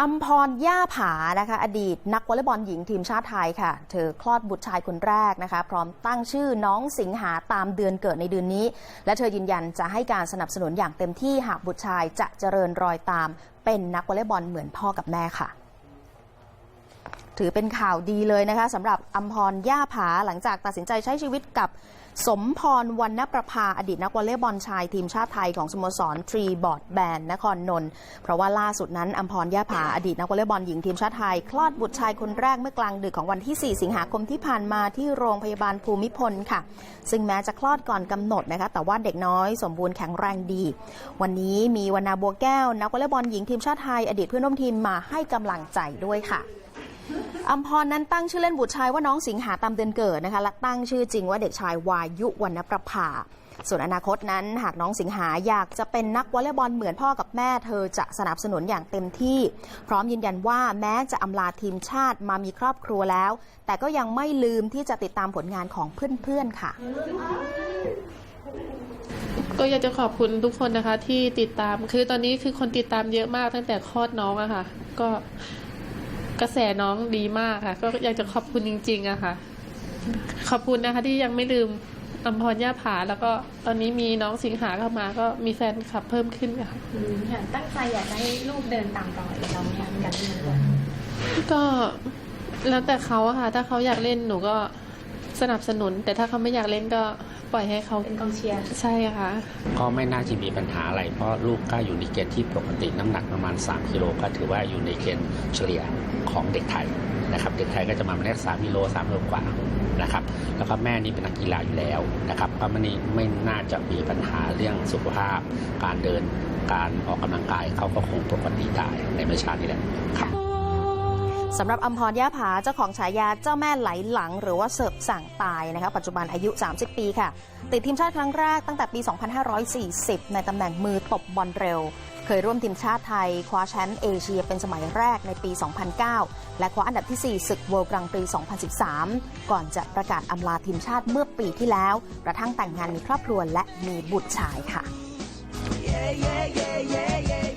อัมพรย่าผานะคะ อดีตนักวอลเลย์บอลหญิงทีมชาติไทยค่ะ เธอคลอดบุตรชายคนแรกนะคะ พร้อมตั้งชื่อน้องสิงหาตามเดือนเกิดในเดือนนี้ และเธอยืนยันจะให้การสนับสนุนอย่างเต็มที่หากบุตรชายจะเจริญรอยตาม เป็นนักวอลเลย์บอลเหมือนพ่อกับแม่ค่ะถือเป็นข่าวดีเลยนะคะสำหรับอัมพรย่าผาหลังจากตัดสินใจใช้ชีวิตกับ สมพรวรรณประภาอดีตนักวอลเลย์บอลชายทีมชาติไทยของสโมสรทรีบอร์ดแบนนครนนท์เพราะว่าล่าสุดนั้นอัมพรย่าผาอดีตนักวอลเลย์บอลหญิงทีมชาติไทย คลอดบุตรชายคนแรกเมื่อกลางดึกของวันที่ 4 สิงหาคมที่ผ่านมาที่โรงพยาบาลภูมิพลค่ะ ซึ่งแม้จะคลอดก่อนกำหนดนะคะแต่ว่าเด็กน้อยสมบูรณ์แข็งแรงดี วันนี้มีวรรณาบัวแก้ว นักวอลเลย์บอลหญิงทีมชาติไทยอดีตเพื่อนร่วมทีมมาให้กำลังใจด้วยค่ะ อัมพรนั้นตั้งชื่อเล่นบุตรชายว่าน้องสิงหาตามเดือนเกิดนะคะและตั้งชื่อจริงว่าเด็กชายวายุวรรณประภา ส่วนอนาคตนั้น หากน้องสิงหาอยากจะเป็นนักวอลเลย์บอลเหมือนพ่อกับแม่เธอจะสนับสนุนอย่างเต็มที่ พร้อมยืนยันว่าแม้จะอำลาทีมชาติมามีครอบครัวแล้ว แต่ก็ยังไม่ลืมที่จะติดตามผลงานของเพื่อนๆค่ะก็อยากจะขอบคุณทุกคนนะคะที่ติดตาม คือตอนนี้คือคนติดตามเยอะมากตั้งแต่คลอดน้องอะค่ะ ก็ กระแสน้องดีมากค่ะ ก็อยากจะขอบคุณจริง ๆอะค่ะ ขอบคุณนะคะ ที่ยังไม่ลืมอัมพรย่าผาแล้วก็ตอนนี้มีน้องสิงหาเข้ามา ก็มีแฟนคลับเพิ่มขึ้นค่ะอืมค่ะตั้งใจอยากจะให้ลูกเดินตามรอยเราเนี่ยกันดีกว่าก็แล้วแต่เขาอะค่ะ ถ้าเขาอยากเล่นหนูก็สนับสนุน แต่ถ้าเขาไม่อยากเล่นก็ ปล่อยให้เขาเป็นกองเชียร์ใช่ค่ะ ก็ไม่น่าจะมีปัญหาอะไร เพราะลูกก็อยู่ในเกณฑ์ที่ปกติน้ำหนักประมาณ 3กิโลก็ถือว่าอยู่ในเกณฑ์เฉลี่ยของเด็กไทยนะครับเด็กไทยก็จะมาประมาณสามกิโลสามโลกว่านะครับแล้วก็แม่นี่เป็นนักกีฬาอยู่แล้วนะครับก็ไม่ไม่น่าจะมีปัญหาเรื่องสุขภาพ การเดินการออกกำลังกายเขาก็คงปกติได้ในไม่ช้านี้แหละครับ สำหรับอัมพรย่าผาเจ้าของฉายาเจ้าแม่ไหลหลัง หรือว่าเสิร์ฟสั่งตายนะคะปัจจุบันอายุ 30 ปีค่ะ ติดทีมชาติครั้งแรกตั้งแต่ปี 2540 ในตำแหน่งมือตบบอลเร็ว เคยร่วมทีมชาติไทย คว้าแชมป์เอเชียเป็นสมัยแรกในปี 2009 และคว้าอันดับที่ 4 ศึกเวิลด์กรังปี 2013 ก่อนจะประกาศอำลาทีมชาติเมื่อปีที่แล้ว กระทั่งแต่งงานมีครอบครัวและมีบุตรชายค่ะ yeah, yeah, yeah, yeah,